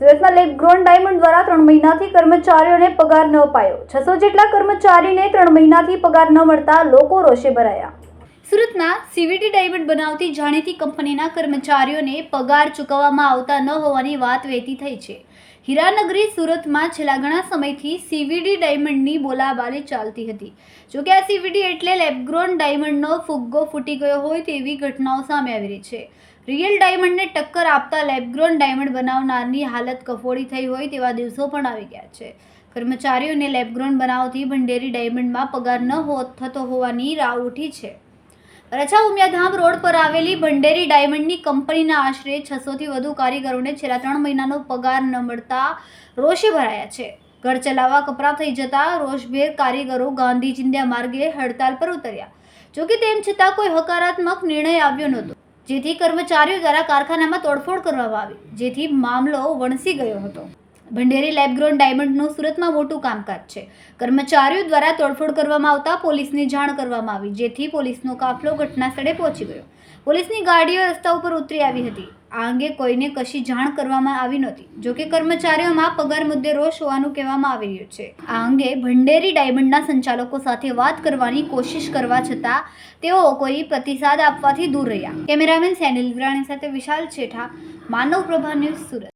સુરતમાં lab grown diamond દ્વારા ત્રણ મહિનાથી કર્મચારીઓને પગાર ન અપાયો. છસો જેટલા કર્મચારીને ત્રણ મહિનાથી પગાર ન મળતા લોકો રોષે ભરાયા. સુરતમાં સીવીટી ડાયમંડ બનાવતી જાણીતી કંપનીના કર્મચારીઓને પગાર ચૂકવવામાં આવતા ન હોવાની વાત વહેતી થઈ છે. હીરાનગરી સુરતમાં છેલ્લા ઘણા સમયથી સીવીડી ડાયમંડની બોલાબાલી ચાલતી હતી. જોકે આ સીવીડી એટલે લેબગ્રોન ડાયમંડનો ફુગ્ગો ફૂટી ગયો હોય તેવી ઘટનાઓ સામે આવી રહી છે. રિયલ ડાયમંડને ટક્કર આપતા લેબગ્રોન ડાયમંડ બનાવનારની હાલત કફોડી થઈ હોય તેવા દિવસો પણ આવી ગયા છે. કર્મચારીઓને લેબગ્રોન બનાવતી ભંડેરી ડાયમંડમાં પગાર ન થતો હોવાની રાવ ઉઠી છે. રછા ઉમિયાધામ રોડ પર આવેલી ભંડેરી ડાયમંડની કંપનીના આશરે છસોથી વધુ કારીગરોને છેલ્લા ત્રણ મહિનાનો પગાર ન મળતા રોષે ભરાયા છે. ઘર ચલાવવા કપરા થઈ જતા રોષભેર કારીગરો ગાંધી માર્ગે હડતાલ પર ઉતર્યા. જોકે તેમ છતાં કોઈ હકારાત્મક નિર્ણય આવ્યો નહોતો. જેથી કર્મચારીઓ દ્વારા કારખાનામાં તોડફોડ કરવામાં આવી. જેથી મામલો વણસી ગયો હતો. ભંડેરી લેબગ્રોન ડાયમંડનું સુરતમાં મોટું કામકાજ છે. કર્મચારીઓ દ્વારા તોડફોડ કરવામાં આવતા પોલીસને જાણ કરવામાં આવી, જેથી પોલીસનો કાફલો ઘટના સ્થળે પહોંચી ગયો. પોલીસની ગાડીઓ રસ્તા ઉપર ઉતરી આવી હતી. આ અંગે કોઈને કશી જાણ કરવામાં આવી નહોતી જોકે કર્મચારીઓમાં પગાર મુદ્દે રોષ હોવાનું કહેવામાં આવી રહ્યું છે. આ અંગે ભંડેરી ડાયમંડના સંચાલકો સાથે વાત કરવાની કોશિશ કરવા છતાં તેઓ કોઈ પ્રતિસાદ આપવાથી દૂર રહ્યા. કેમેરામેન સેનિલ વિરાણી સાથે વિશાલ છેઠા, માનવ પ્રભા ન્યૂઝ સુરત.